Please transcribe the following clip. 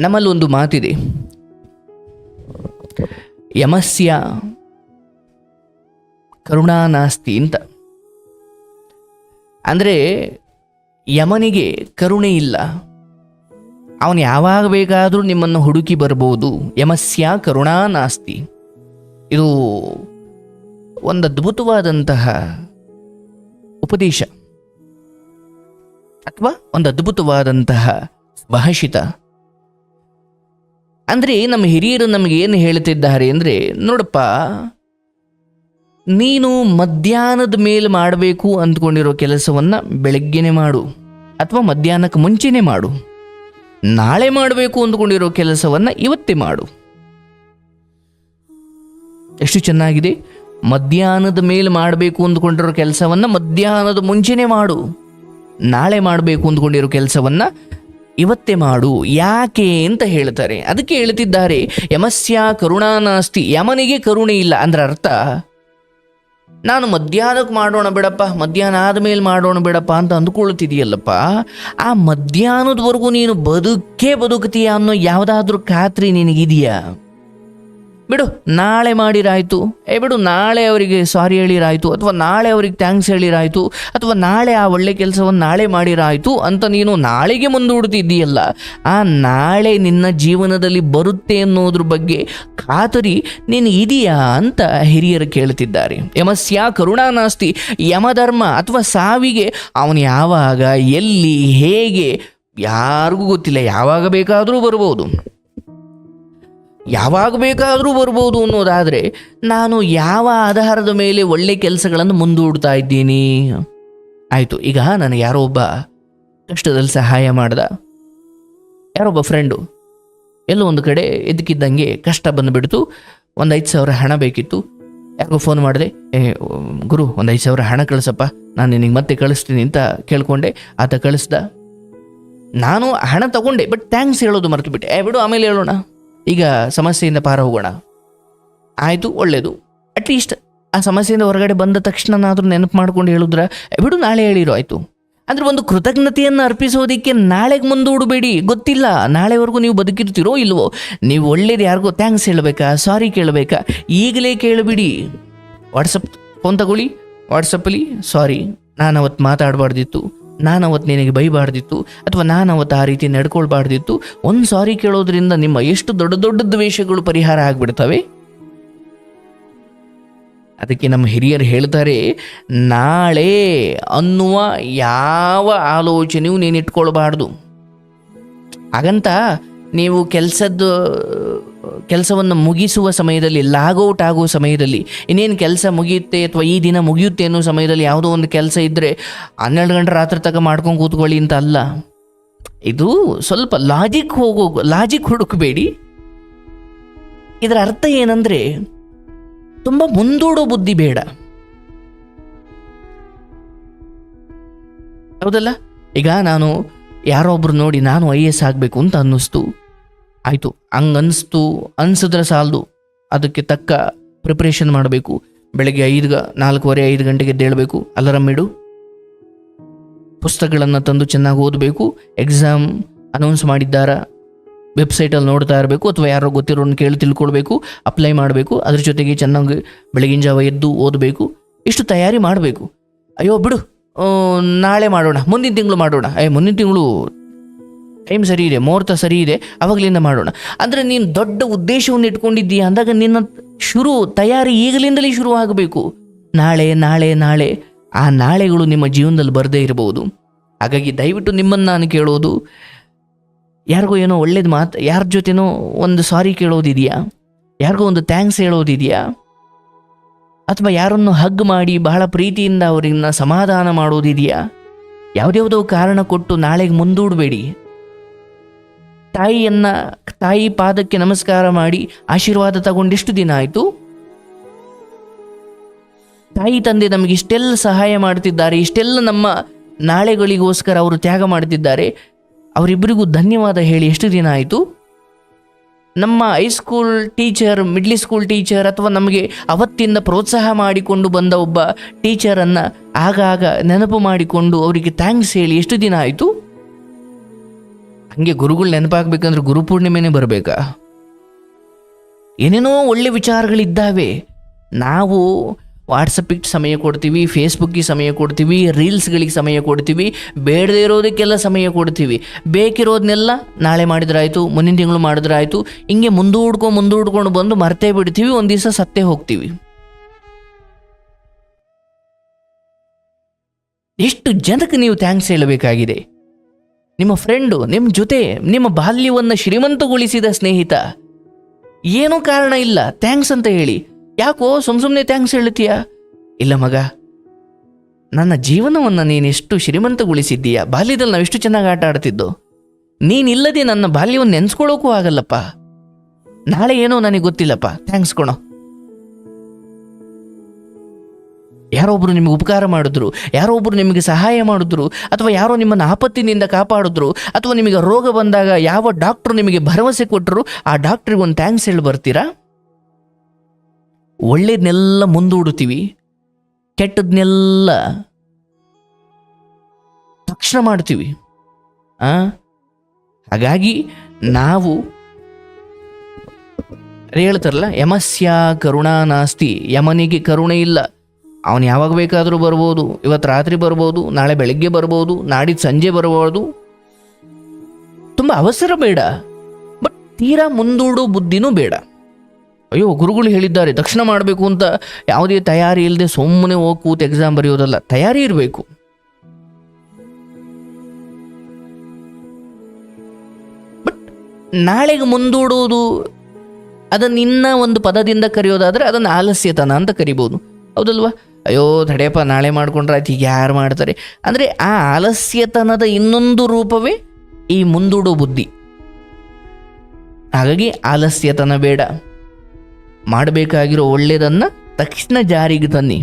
ನಮ್ಮಲ್ಲಿ ಒಂದು ಮಾತಿದೆ. ಯಮಸ್ಯ ಕರುಣಾ ನಾಸ್ತಿ ಅಂತ. ಅಂದರೆ ಯಮನಿಗೆ ಕರುಣೆ ಇಲ್ಲ. ಅವನು ಯಾವಾಗ ಬೇಕಾದರೂ ನಿಮ್ಮನ್ನು ಹುಡುಕಿ ಬರ್ಬೋದು. ಯಮಸ್ಯ ಕರುಣಾ ನಾಸ್ತಿ. ಇದು ಒಂದು ಅದ್ಭುತವಾದಂತಹ ಉಪದೇಶ. ಅಥವಾ ಒಂದು ಅದ್ಭುತವಾದಂತಹ ಭಾಷಿತ ಅಂದರೆ ನಮ್ಮ ಹಿರಿಯರು ನಮಗೆ ಏನು ಹೇಳ್ತಿದ್ದಾರೆ ಅಂದರೆ, ನೋಡಪ್ಪ, ನೀನು ಮಧ್ಯಾಹ್ನದ ಮೇಲೆ ಮಾಡಬೇಕು ಅಂದ್ಕೊಂಡಿರೋ ಕೆಲಸವನ್ನು ಬೆಳಗ್ಗೆನೆ ಮಾಡು, ಅಥವಾ ಮಧ್ಯಾಹ್ನಕ್ಕೆ ಮುಂಚೆನೆ ಮಾಡು. ನಾಳೆ ಮಾಡಬೇಕು ಅಂದ್ಕೊಂಡಿರೋ ಕೆಲಸವನ್ನು ಇವತ್ತೇ ಮಾಡು. ಎಷ್ಟು ಚೆನ್ನಾಗಿದೆ? ಮಧ್ಯಾಹ್ನದ ಮೇಲೆ ಮಾಡಬೇಕು ಅಂದ್ಕೊಂಡಿರೋ ಕೆಲಸವನ್ನು ಮಧ್ಯಾಹ್ನದ ಮುಂಚೆನೆ ಮಾಡು. ನಾಳೆ ಮಾಡಬೇಕು ಅಂದ್ಕೊಂಡಿರೋ ಕೆಲಸವನ್ನು ಇವತ್ತೇ ಮಾಡು, ಯಾಕೆ ಅಂತ ಹೇಳ್ತಾರೆ. ಅದಕ್ಕೆ ಹೇಳ್ತಿದ್ದಾರೆ, ಯಮಸ್ಯ ಕರುಣಾನಾಸ್ತಿ ಯಮನಿಗೆ ಕರುಣೆ ಇಲ್ಲ ಅಂದ್ರೆ ಅರ್ಥ, ನಾನು ಮಧ್ಯಾಹ್ನಕ್ಕೆ ಮಾಡೋಣ ಬಿಡಪ್ಪ, ಮಧ್ಯಾಹ್ನ ಆದಮೇಲೆ ಮಾಡೋಣ ಬಿಡಪ್ಪ ಅಂತ ಅಂದ್ಕೊಳ್ತಿದೆಯಲ್ಲಪ್ಪ. ಆ ಮಧ್ಯಾಹ್ನದವರೆಗೂ ನೀನು ಬದುಕೇ ಬದುಕ್ತೀಯ ಅನ್ನೋ ಯಾವುದಾದ್ರೂ ಖಾತ್ರಿ ನಿನಗಿದೆಯಾ? ಬಿಡು, ನಾಳೆ ಮಾಡಿರಾಯಿತು. ಏ ಬಿಡು, ನಾಳೆ ಅವರಿಗೆ ಸಾರಿ ಹೇಳಿರಾಯಿತು, ಅಥವಾ ನಾಳೆ ಅವ್ರಿಗೆ ಥ್ಯಾಂಕ್ಸ್ ಹೇಳಿರಾಯಿತು, ಅಥವಾ ನಾಳೆ ಆ ಒಳ್ಳೆ ಕೆಲಸವನ್ನು ನಾಳೆ ಮಾಡಿರಾಯಿತು ಅಂತ ನೀನು ನಾಳೆಗೆ ಮುಂದೂಡ್ತಿದ್ದೀಯಲ್ಲ ಆ ನಾಳೆ ನಿನ್ನ ಜೀವನದಲ್ಲಿ ಬರುತ್ತೆ ಅನ್ನೋದ್ರ ಬಗ್ಗೆ ಖಾತರಿ ನೀನು ಇದೆಯಾ ಅಂತ ಹಿರಿಯರು ಕೇಳ್ತಿದ್ದಾರೆ. ಯಮಸ್ಯ ಕರುಣಾನಾಸ್ತಿ ಯಮಧರ್ಮ ಅಥವಾ ಸಾವಿಗೆ ಅವನು ಯಾವಾಗ, ಎಲ್ಲಿ, ಹೇಗೆ, ಯಾರಿಗೂ ಗೊತ್ತಿಲ್ಲ, ಯಾವಾಗ ಬೇಕಾದರೂ ಬರ್ಬೋದು. ಯಾವಾಗ ಬೇಕಾದರೂ ಬರ್ಬೋದು ಅನ್ನೋದಾದರೆ ನಾನು ಯಾವ ಆಧಾರದ ಮೇಲೆ ಒಳ್ಳೆ ಕೆಲಸಗಳನ್ನು ಮುಂದೂಡ್ತಾ ಇದ್ದೀನಿ? ಆಯಿತು, ಈಗ ನನಗೆ ಯಾರೋ ಒಬ್ಬ ಕಷ್ಟದಲ್ಲಿ ಸಹಾಯ ಮಾಡ್ದ. ಯಾರೊಬ್ಬ ಫ್ರೆಂಡು ಎಲ್ಲೋ ಒಂದು ಕಡೆ ಎದಕ್ಕಿದ್ದಂಗೆ ಕಷ್ಟ ಬಂದುಬಿಡ್ತು. ಒಂದು ಐದು ಸಾವಿರ ಹಣ ಬೇಕಿತ್ತು. ಯಾಕೋ ಫೋನ್ ಮಾಡಿದೆ, ಏ, ಗುರು ಒಂದು ಐದು ಸಾವಿರ ಹಣ ಕಳಿಸಪ್ಪ. ನಾನು ನಿನಗೆ ಮತ್ತೆ ಕಳಿಸ್ತೀನಿ ಅಂತ ಕೇಳಿಕೊಂಡೆ. ಆತ ಕಳಿಸ್ದ. ನಾನು ಹಣ ತಗೊಂಡೆ ಬಟ್ ಥ್ಯಾಂಕ್ಸ್ ಹೇಳೋದು ಮರೆತು ಬಿಟ್ಟೆ ಬಿಡು, ಆಮೇಲೆ ಹೇಳೋಣ. ಈಗ ಸಮಸ್ಯೆಯಿಂದ ಪಾರ ಹೋಗೋಣ ಆಯಿತು ಒಳ್ಳೆಯದು ಅಟ್ಲೀಸ್ಟ್ ಆ ಸಮಸ್ಯೆಯಿಂದ ಹೊರಗಡೆ ಬಂದ ತಕ್ಷಣನಾದರೂ ನೆನಪು ಮಾಡ್ಕೊಂಡು ಹೇಳಿದ್ರ "ಏ, ಬಿಡು ನಾಳೆ ಹೇಳಿರೋ ಆಯಿತು. ಅಂದರೆ ಒಂದು ಕೃತಜ್ಞತೆಯನ್ನು ಅರ್ಪಿಸೋದಕ್ಕೆ ನಾಳೆಗೆ ಮುಂದೂಡಬೇಡಿ ಗೊತ್ತಿಲ್ಲ ನಾಳೆವರೆಗೂ ನೀವು ಬದುಕಿರ್ತೀರೋ ಇಲ್ವೋ. ನೀವು ಒಳ್ಳೇದು ಯಾರಿಗೋ ಥ್ಯಾಂಕ್ಸ್ ಹೇಳಬೇಕಾ ಸಾರಿ ಕೇಳಬೇಕಾ ಈಗಲೇ ಕೇಳಬಿಡಿ. ವಾಟ್ಸಪ್ ಫೋನ್ ತಗೊಳ್ಳಿ. ವಾಟ್ಸಪ್ಪಲ್ಲಿ ಸಾರಿ ನಾನು ಅವತ್ತು ಮಾತಾಡಬಾರ್ದಿತ್ತು. ನಾನು ಅವತ್ತು ನಿನಗೆ ಬೈಬಾರ್ದಿತ್ತು ಅಥವಾ ನಾನು ಅವತ್ತು ಆ ರೀತಿ ನಡ್ಕೊಳ್ಬಾರ್ದಿತ್ತು, ಒಂದು ಸಾರಿ ಕೇಳೋದ್ರಿಂದ ನಿಮ್ಮ ಎಷ್ಟು ದೊಡ್ಡ ದೊಡ್ಡ ದ್ವೇಷಗಳು ಪರಿಹಾರ ಆಗಿಬಿಡ್ತವೆ? ಅದಕ್ಕೆ ನಮ್ಮ ಹಿರಿಯರು ಹೇಳ್ತಾರೆ, ನಾಳೆ ಅನ್ನುವ ಯಾವ ಆಲೋಚನೆಯೂ ನೀನು ಇಟ್ಕೊಳ್ಬಾರ್ದು ಹಾಗಂತ ನೀವು ಕೆಲಸದ್ದು, ಕೆಲಸವನ್ನು ಮುಗಿಸುವ ಸಮಯದಲ್ಲಿ ಲಾಗೌಟ್ ಆಗೋ ಸಮಯದಲ್ಲಿ, ಇನ್ನೇನು ಕೆಲಸ ಮುಗಿಯುತ್ತೆ ಅಥವಾ ಈ ದಿನ ಮುಗಿಯುತ್ತೆ ಅನ್ನೋ ಸಮಯದಲ್ಲಿ ಯಾವುದೋ ಒಂದು ಕೆಲಸ ಇದ್ದರೆ ಹನ್ನೆರಡು ಗಂಟೆ ರಾತ್ರಿ ತನಕ ಮಾಡ್ಕೊಂಡು ಕೂತ್ಕೊಳ್ಳಿ ಅಂತ ಅಲ್ಲ. ಇದು ಸ್ವಲ್ಪ ಲಾಜಿಕ್ ಹೋಗೋ ಲಾಜಿಕ್ ಹುಡುಕಬೇಡಿ. ಇದರ ಅರ್ಥ ಏನಂದರೆ, ತುಂಬ ಮುಂದೂಡೋ ಬುದ್ಧಿ ಬೇಡ. ಹೌದಲ್ಲ? ಈಗ ನಾನು ಯಾರೋ ಒಬ್ರು ನೋಡಿ, ನಾನು ಐ ಎಸ್ ಆಗಬೇಕು ಅಂತ ಅನ್ನಿಸ್ತು. ಆಯಿತು. ಹಂಗೆ ಅನಿಸ್ತು ಅನ್ಸಿದ್ರೆ ಸಾಲದು. ಅದಕ್ಕೆ ತಕ್ಕ ಪ್ರಿಪ್ರೇಷನ್ ಮಾಡಬೇಕು. ಬೆಳಗ್ಗೆ ಐದು ನಾಲ್ಕೂವರೆ, ಐದು ಗಂಟೆಗೆ ಎದ್ದೇಳಬೇಕು. ಅಲಾರಮ್ ಇಡು. ಪುಸ್ತಕಗಳನ್ನು ತಂದು ಚೆನ್ನಾಗಿ ಓದಬೇಕು. ಎಕ್ಸಾಮ್ ಅನೌನ್ಸ್ ಮಾಡಿದ್ದಾರಾ. ವೆಬ್ಸೈಟಲ್ಲಿ ನೋಡ್ತಾ ಇರಬೇಕು. ಅಥವಾ ಯಾರೋ ಗೊತ್ತಿರೋನ್ನ ಕೇಳಿ ತಿಳ್ಕೊಳ್ಬೇಕು. ಅಪ್ಲೈ ಮಾಡಬೇಕು. ಅದ್ರ ಜೊತೆಗೆ ಚೆನ್ನಾಗಿ ಬೆಳಗಿನ ಜಾವ ಎದ್ದು ಓದಬೇಕು. ಇಷ್ಟು ತಯಾರಿ ಮಾಡಬೇಕು. ಅಯ್ಯೋ, ಬಿಡು. ನಾಳೆ ಮಾಡೋಣ. ಮುಂದಿನ ತಿಂಗಳು ಮಾಡೋಣ. ಅಯ್ಯೋ ಮುಂದಿನ ತಿಂಗಳು ಟೈಮ್ ಸರಿ ಇದೆ, ಮುಹೂರ್ತ ಸರಿ ಇದೆ, ಅವಾಗಲಿಂದ ಮಾಡೋಣ. ಅಂದರೆ ನೀನು ದೊಡ್ಡ ಉದ್ದೇಶವನ್ನು ಇಟ್ಕೊಂಡಿದ್ದೀಯ, ಅಂದಾಗ ನಿನ್ನ ಶುರು, ತಯಾರಿ ಈಗಲಿಂದಲೇ ಶುರು ಆಗಬೇಕು. ನಾಳೆ ನಾಳೆ ನಾಳೆ, ಆ ನಾಳೆಗಳು ನಿಮ್ಮ ಜೀವನದಲ್ಲಿ ಬರದೇ ಇರಬಹುದು ಹಾಗಾಗಿ ದಯವಿಟ್ಟು ನಿಮ್ಮನ್ನು ನಾನು ಕೇಳೋದು. ಯಾರಿಗೋ ಏನೋ ಒಳ್ಳೇದು ಮಾತು, ಯಾರ ಜೊತೆನೋ ಒಂದು ಸಾರಿ ಕೇಳೋದಿದೆಯಾ? ಯಾರಿಗೋ ಒಂದು ಥ್ಯಾಂಕ್ಸ್ ಹೇಳೋದಿದೆಯಾ? ಅಥವಾ ಯಾರನ್ನು ಹಗ್ ಮಾಡಿ ಬಹಳ ಪ್ರೀತಿಯಿಂದ ಅವರನ್ನ ಸಮಾಧಾನ ಮಾಡೋದಿದೆಯಾ? ಯಾವುದ್ಯಾವುದೋ ಕಾರಣ ಕೊಟ್ಟು ನಾಳೆಗೆ ಮುಂದೂಡಬೇಡಿ. ತಾಯಿಯನ್ನ, ತಾಯಿ ಪಾದಕ್ಕೆ ನಮಸ್ಕಾರ ಮಾಡಿ ಆಶೀರ್ವಾದ ತಗೊಂಡೆಷ್ಟು ದಿನ ಆಯಿತು. ತಾಯಿ ತಂದೆ ನಮಗೆ ಇಷ್ಟೆಲ್ಲ ಸಹಾಯ ಮಾಡ್ತಿದ್ದಾರೆ, ಇಷ್ಟೆಲ್ಲ ನಮ್ಮ ನಾಳೆಗಳಿಗೋಸ್ಕರ ಅವರು ತ್ಯಾಗ ಮಾಡುತ್ತಿದ್ದಾರೆ ಅವರಿಬ್ಬರಿಗೂ ಧನ್ಯವಾದ ಹೇಳಿ ಎಷ್ಟು ದಿನ ಆಯಿತು. ನಮ್ಮ high school teacher middle school teacher ಅಥವಾ ನಮಗೆ ಅವತ್ತಿಂದ ಪ್ರೋತ್ಸಾಹ ಮಾಡಿಕೊಂಡು ಬಂದ ಒಬ್ಬ ಟೀಚರನ್ನು ಆಗಾಗ ನೆನಪು ಮಾಡಿಕೊಂಡು ಅವರಿಗೆ ಥ್ಯಾಂಕ್ಸ್ ಹೇಳಿ ಎಷ್ಟು ದಿನ ಆಯಿತು. ಹಂಗೆ ಗುರುಗಳು ನೆನಪಾಗಬೇಕಂದ್ರೆ ಗುರು ಪೂರ್ಣಿಮೆನೇ ಬರಬೇಕಾ? ಏನೇನೋ ಒಳ್ಳೆ ವಿಚಾರಗಳಿದ್ದಾವೆ. ನಾವು ವಾಟ್ಸಪ್ಪಿಗೆ ಸಮಯ ಕೊಡ್ತೀವಿ ಫೇಸ್ಬುಕ್ಗೆ ಸಮಯ ಕೊಡ್ತೀವಿ, ರೀಲ್ಸ್ಗಳಿಗೆ ಸಮಯ ಕೊಡ್ತೀವಿ, ಬೇಡದೇ ಇರೋದಕ್ಕೆಲ್ಲ ಸಮಯ ಕೊಡ್ತೀವಿ. ಬೇಕಿರೋದನ್ನೆಲ್ಲ ನಾಳೆ ಮಾಡಿದ್ರಾಯ್ತು, ಮುಂದಿನ ತಿಂಗಳು ಮಾಡಿದ್ರಾಯ್ತು, ಹಿಂಗೆ ಮುಂದೂಡ್ಕೊ ಮುಂದೂಡ್ಕೊಂಡು ಬಂದು ಮರ್ತೇ ಬಿಡ್ತೀವಿ, ಒಂದು ದಿವಸ ಸತ್ತೇ ಹೋಗ್ತೀವಿ. ಎಷ್ಟು ಜನಕ್ಕೆ ನೀವು ಥ್ಯಾಂಕ್ಸ್ ಹೇಳಬೇಕಾಗಿದೆ? ನಿಮ್ಮ ಫ್ರೆಂಡು, ನಿಮ್ಮ ಜೊತೆ, ನಿಮ್ಮ ಬಾಲ್ಯವನ್ನು ಶ್ರೀಮಂತಗೊಳಿಸಿದ ಸ್ನೇಹಿತ. ಏನೂ ಕಾರಣ ಇಲ್ಲ, ಥ್ಯಾಂಕ್ಸ್ ಅಂತ ಹೇಳಿ. ಯಾಕೋ ಸುಮ್ ಸುಮ್ಮನೆ ಥ್ಯಾಂಕ್ಸ್ ಹೇಳ್ತೀಯ ಇಲ್ಲ ಮಗ. ನನ್ನ ಜೀವನವನ್ನು ನೀನು ಎಷ್ಟು ಶ್ರೀಮಂತಗೊಳಿಸಿದ್ದೀಯ? ಬಾಲ್ಯದಲ್ಲಿ ನಾವು ಎಷ್ಟು ಚೆನ್ನಾಗಿ ಆಟ ಆಡ್ತಿದ್ದು. ನೀನಿಲ್ಲದೆ ನನ್ನ ಬಾಲ್ಯವನ್ನು ನೆನೆಸ್ಕೊಳ್ಳೋಕ್ಕೂ ಆಗಲ್ಲಪ್ಪ. ನಾಳೆ ಏನೋ ನನಗೆ ಗೊತ್ತಿಲ್ಲಪ್ಪ. ಥ್ಯಾಂಕ್ಸ್ ಕೊಣೋ. ಯಾರೋ ಒಬ್ಬರು ನಿಮಗೆ ಉಪಕಾರ ಮಾಡಿದ್ರು, ಯಾರೋ ಒಬ್ಬರು ನಿಮಗೆ ಸಹಾಯ ಮಾಡಿದ್ರು, ಅಥವಾ ಯಾರೋ ನಿಮ್ಮನ್ನು ಆಪತ್ತಿನಿಂದ ಕಾಪಾಡಿದ್ರು, ಅಥವಾ ನಿಮಗೆ ರೋಗ ಬಂದಾಗ ಯಾವ ಡಾಕ್ಟ್ರು ನಿಮಗೆ ಭರವಸೆ ಕೊಟ್ಟರು ಆ ಡಾಕ್ಟ್ರಿಗೆ ಒಂದು ಥ್ಯಾಂಕ್ಸ್ ಹೇಳಿ ಬರ್ತೀರಾ? ಒಳ್ಳೇದನ್ನೆಲ್ಲ ಮುಂದೂಡುತ್ತೀವಿ ಕೆಟ್ಟದನ್ನೆಲ್ಲ ತಕ್ಷಣ ಮಾಡ್ತೀವಿ. ಆ? ಹಾಗಾಗಿ ನಾವು ಹೇಳ್ತಾರಲ್ಲ, ಯಮಸ್ಯ ಕರುಣಾ ನಾಸ್ತಿ, ಯಮನಿಗೆ ಕರುಣೆ ಇಲ್ಲ. ಅವನು ಯಾವಾಗ ಬೇಕಾದರೂ ಬರ್ಬೋದು, ಇವತ್ತು ರಾತ್ರಿ ಬರ್ಬೋದು, ನಾಳೆ ಬೆಳಗ್ಗೆ ಬರ್ಬೋದು, ನಾಡಿದ್ದು ಸಂಜೆ ಬರ್ಬೋದು. ತುಂಬ ಅವಸರ ಬೇಡ, ಬಟ್ ತೀರಾ ಮುಂದೂಡೋ ಬುದ್ಧಿನೂ ಬೇಡ. ಅಯ್ಯೋ, ಗುರುಗಳು ಹೇಳಿದ್ದಾರೆ, ತಕ್ಷಣ ಮಾಡಬೇಕು ಅಂತ ಯಾವುದೇ ತಯಾರಿ ಇಲ್ಲದೆ ಸುಮ್ಮನೆ ಹೋಗಿ ಕೂತು ಎಕ್ಸಾಮ್ ಬರೆಯೋದಲ್ಲ, ತಯಾರಿ ಇರಬೇಕು. ಬಟ್ ನಾಳೆಗೆ ಮುಂದೂಡುವುದು ಅದನ್ನು ಇನ್ನ ಒಂದು ಪದದಿಂದ ಕರೆಯೋದಾದರೆ ಅದನ್ನು ಆಲಸ್ಯತನ ಅಂತ ಕರಿಬೋದು. ಹೌದಲ್ವಾ? ಅಯ್ಯೋ ತಡೆಯಪ್ಪ ನಾಳೆ ಮಾಡ್ಕೊಂಡ್ರೆ ಆಯ್ತು, ಈಗ ಯಾರು ಮಾಡ್ತಾರೆ? ಅಂದರೆ ಆ ಆಲಸ್ಯತನದ ಇನ್ನೊಂದು ರೂಪವೇ ಈ ಮುಂದೂಡೋ ಬುದ್ಧಿ. ಹಾಗಾಗಿ ಆಲಸ್ಯತನ ಬೇಡ. ಮಾಡಬೇಕಾಗಿರೋ ಒಳ್ಳೆಯದನ್ನು ತಕ್ಷಣ ಜಾರಿಗೆ ತನ್ನಿ.